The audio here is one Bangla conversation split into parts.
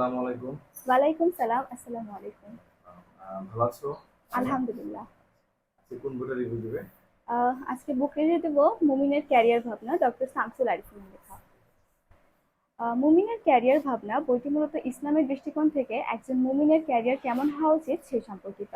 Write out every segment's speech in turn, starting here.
আসসালামু আলাইকুম। ওয়ালাইকুম সালাম আসসালামু আলাইকুম। ভালো আছো? আলহামদুলিল্লাহ। আজকে কোন বইটা রিভিউ দিবে? আজকে বুক রিভিউ দেব মুমিনের ক্যারিয়ার ভাবনা ডক্টর শামসুল আরিফিন লেখা মুমিনের ক্যারিয়ার ভাবনা বইটি মূলত ইসলামের দৃষ্টিকোণ থেকে একজন মুমিনের ক্যারিয়ার কেমন হওয়া উচিত সে সম্পর্কিত।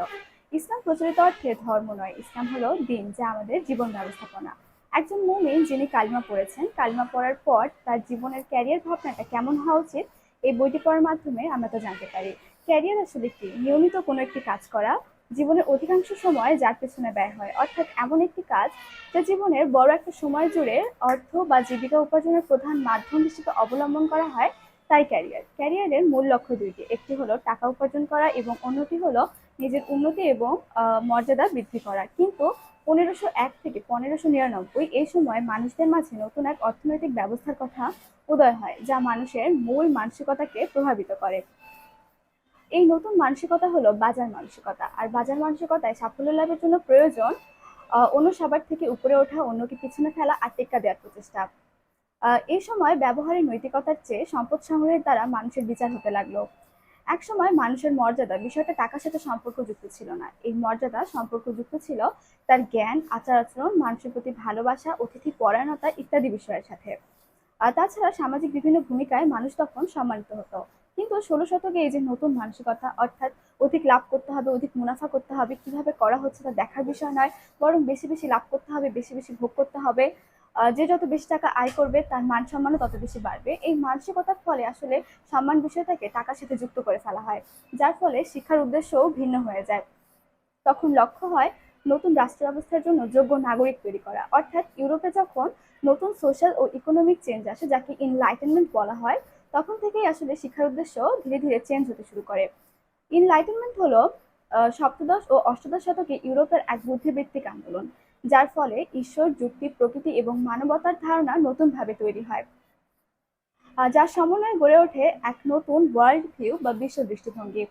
ইসলাম প্রচলিত অর্থে ধর্ম নয় ইসলাম হলো দিন যা আমাদের জীবন ব্যবস্থাপনা। একজন মুমিন যিনি কালিমা পড়েছেন কালিমা পড়ার পর তার জীবনের ক্যারিয়ার ভাবনাটা কেমন হওয়া উচিত এই বইটি পড়ার মাধ্যমে আমরা তো জানতে পারি। ক্যারিয়ার আসলে কি? নিয়মিত কোনো একটি কাজ করা, জীবনের অধিকাংশ সময় যার পেছনে ব্যয় হয়। অর্থাৎ এমন একটি কাজ যা জীবনের বড় একটা সময় জুড়ে অর্থ বা জীবিকা উপার্জনের প্রধান মাধ্যম হিসেবে অবলম্বন করা হয়, তাই ক্যারিয়ার। ক্যারিয়ারের মূল লক্ষ্য দুইটি। একটি হলো টাকা উপার্জন করা এবং অন্যটি হলো নিজের উন্নতি এবং মর্যাদা বৃদ্ধি করা। কিন্তু পনেরোশো এক থেকে পনেরোশো নিরানব্বই এই সময় মানুষদের মাঝে নতুন এক অর্থনৈতিক ব্যবস্থার কথা উদয় হয়, যা মানুষের মূল মানসিকতাকে প্রভাবিত করে। এই নতুন মানসিকতা হলো বাজার মানসিকতা, আর বাজার মানসিকতায় সাফল্য লাভের জন্য প্রয়োজন অন্য সবার থেকে উপরে ওঠা, অন্যকে পিছনে ফেলা আর টেক্কা দেওয়ার প্রচেষ্টা। এই সময় ব্যবহারের নৈতিকতার চেয়ে সম্পদ সংগ্রহের দ্বারা মানুষের বিচার হতে লাগল। এক সময় মানুষের মর্যাদা, বিষয়টা টাকার সাথে সম্পর্কযুক্ত ছিল না। এই মর্যাদা সম্পর্কযুক্ত ছিল তার জ্ঞান, আচার আচরণ, মানুষের প্রতি ভালোবাসা, অতিথি পরায়ণতা ইত্যাদি বিষয়ের সাথে। আর তাছাড়া সামাজিক বিভিন্ন ভূমিকায় মানুষ তখন সম্মানিত হতো। কিন্তু ষোলো শতকে এই যে নতুন মানসিকতা, অর্থাৎ অধিক লাভ করতে হবে, অধিক মুনাফা করতে হবে, কীভাবে করা হচ্ছে তা দেখার বিষয় নয়, বরং বেশি বেশি লাভ করতে হবে, বেশি বেশি ভোগ করতে হবে। যে যত বেশি টাকা আয় করবে, তার মান সম্মানও তত বেশি বাড়বে। এই মানসিকতার ফলে আসলে সম্মান বিষয়টাকে টাকার সাথে যুক্ত করে ফেলা হয়, যার ফলে শিক্ষার উদ্দেশ্যও ভিন্ন হয়ে যায়। তখন লক্ষ্য হয় নতুন রাষ্ট্র ব্যবস্থার জন্য যোগ্য নাগরিক তৈরি করা। অর্থাৎ ইউরোপে যখন নতুন সোশ্যাল ও ইকোনমিক চেঞ্জ আসে, যাকে ইনলাইটেনমেন্ট বলা হয়, তখন থেকেই আসলে শিক্ষার উদ্দেশ্য ধীরে ধীরে চেঞ্জ হতে শুরু করে। ইনলাইটেনমেন্ট হলো সপ্তদশ ও অষ্টাদশ শতকে ইউরোপের এক বুদ্ধিবৃত্তিক আন্দোলন। যার ফলে ঈশ্বর, যুক্তি, প্রকৃতি এবং মানবতার ধারণা নতুনভাবে তৈরি হয়। যার সমন্বয়ে গড়ে ওঠে এক নতুন ওয়ার্ল্ড ভিউ বা বিশ্ব দৃষ্টিভঙ্গি।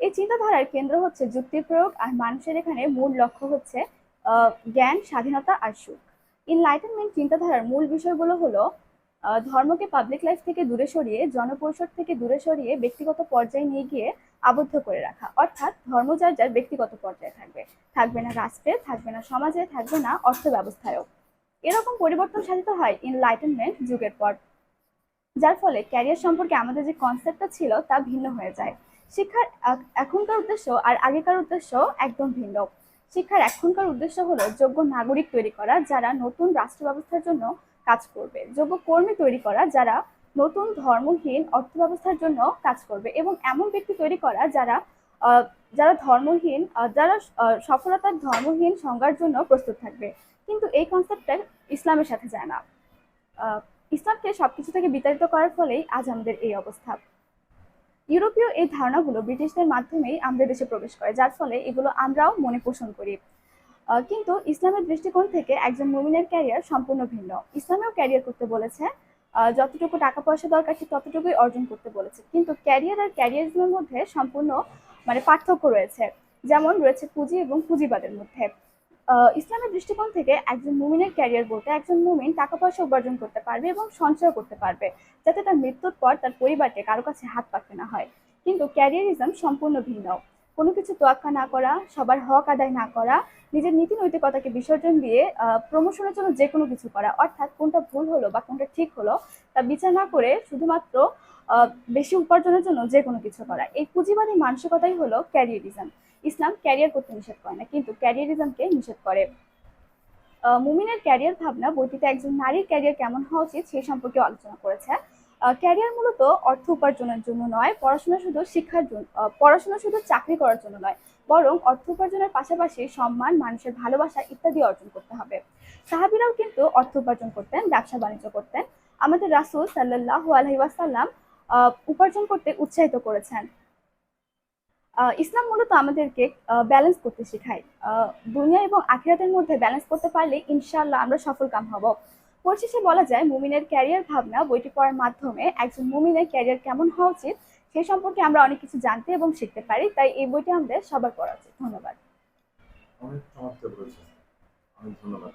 এই চিন্তাধারার কেন্দ্র হচ্ছে যুক্তি প্রয়োগ আর মানুষের এখানে মূল লক্ষ্য হচ্ছে জ্ঞান, স্বাধীনতা আর সুখ। ইনলাইটেনমেন্ট চিন্তাধারার মূল বিষয়গুলো হলো ধর্মকে পাবলিক লাইফ থেকে দূরে সরিয়ে, জনপরিষদ থেকে দূরে সরিয়ে ব্যক্তিগত পর্যায়ে নিয়ে গিয়ে আবদ্ধ করে রাখা। অর্থাৎ ধর্ম যার যার ব্যক্তিগত পর্যায়ে থাকবে। থাকবে না রাষ্ট্রে, থাকবে না সমাজে, থাকবে না অর্থ ব্যবস্থায়ও এরকম পরিবর্তন সাধিত হয় ইনলাইটেনমেন্ট যুগের পর। যার ফলে ক্যারিয়ার সম্পর্কে আমাদের যে কনসেপ্টটা ছিল তা ভিন্ন হয়ে যায়। শিক্ষার এখনকার উদ্দেশ্য আর আগেকার উদ্দেশ্য একদম ভিন্ন। শিক্ষার এখনকার উদ্দেশ্য হলো যোগ্য নাগরিক তৈরি করা যারা নতুন রাষ্ট্র ব্যবস্থার জন্য কাজ করবে। যোগ্য কর্মী তৈরি করা যারা নতুন ধর্মহীন অর্থ ব্যবস্থার জন্য কাজ করবে এবং এমন ব্যক্তি তৈরি করা যারা যারা ধর্মহীন যারা সফলতার ধর্মহীন সংজ্ঞার জন্য প্রস্তুত থাকবে। কিন্তু এই কনসেপ্টটা ইসলামের সাথে যায় না। ইসলামকে সবকিছু থেকে বিতাড়িত করার ফলেই আজ আমাদের এই অবস্থা। ইউরোপীয় এই ধারণাগুলো ব্রিটিশদের মাধ্যমেই আমাদের দেশে প্রবেশ করে, যার ফলে এগুলো আমরাও মনে পোষণ করি। কিন্তু ইসলামের দৃষ্টিকোণ থেকে একজন মুমিনের ক্যারিয়ার সম্পূর্ণ ভিন্ন। ইসলামেও ক্যারিয়ার করতে বলেছে যতটুকু টাকা পয়সা দরকার ঠিক ততটুকুই অর্জন করতে বলেছে। কিন্তু ক্যারিয়ার আর ক্যারিয়ারিজমের মধ্যে সম্পূর্ণ মানে পার্থক্য রয়েছে। যেমন রয়েছে পুঁজি এবং পুঁজিবাদের মধ্যে। ইসলামের দৃষ্টিকোণ থেকে একজন মুমিনের ক্যারিয়ার বলতে একজন মুমিন টাকা পয়সা উপার্জন করতে পারবে এবং সঞ্চয় করতে পারবে, যাতে তার মৃত্যুর পর তার পরিবারকে কারও কাছে হাত পাততে না হয়। কিন্তু ক্যারিয়ারিজম সম্পূর্ণ ভিন্ন। কোনো কিছু তোয়াক্কা না করা, সবার হক আদায় না করা, নিজের নীতি নৈতিকতাকে বিসর্জন দিয়ে প্রমোশনের জন্য যে কোনো কিছু করা, অর্থাৎ কোনটা ভুল হলো বা কোনটা ঠিক হলো, তা বিচার না করে শুধুমাত্র বেশি উপার্জনের জন্য যে কোনো কিছু করা। এই পুঁজিবাদী মানসিকতাই হলো ক্যারিয়ারিজম। ইসলাম ক্যারিয়ার করতে নিষেধ করে না, কিন্তু ক্যারিয়ারিজমকে নিষেধ করে। মুমিনের ক্যারিয়ার ভাবনা, বইটিতে একজন নারীর ক্যারিয়ার কেমন হওয়া উচিত সেই সম্পর্কে আলোচনা করেছে। ক্যারিয়ার মূলত অর্থ উপার্জনের জন্য নয়, পড়াশোনা শুধু শিক্ষার জন্য পড়াশোনা শুধু চাকরি করার জন্য নয়, বরং অর্থ উপার্জনের পাশাপাশি সম্মান, মানুষের ভালোবাসা ইত্যাদি অর্জন করতে হবে। সাহাবিরাও কিন্তু অর্থ উপার্জন করতেন, ব্যবসা বাণিজ্য করতেন। আমাদের রাসূল সাল্লাল্লাহু আলাইহি ওয়াসাল্লাম উপার্জন করতে উৎসাহিত করেছেন। ইসলাম মূলত আমাদেরকে ব্যালেন্স করতে শেখায়। দুনিয়া এবং আখিরাতের মধ্যে ব্যালেন্স করতে পারলে ইনশাল্লাহ আমরা সফল কাম হব। পরিশেষে বলা যায়, মুমিনের ক্যারিয়ার ভাবনা বইটি পড়ার মাধ্যমে একজন মুমিনের ক্যারিয়ার কেমন হওয়া উচিত সে সম্পর্কে আমরা অনেক কিছু জানতে এবং শিখতে পারি। তাই এই বইটি আমাদের সবার পড়া উচিত। ধন্যবাদ। অনেক চমৎকার বলেছেন। অনেক ধন্যবাদ।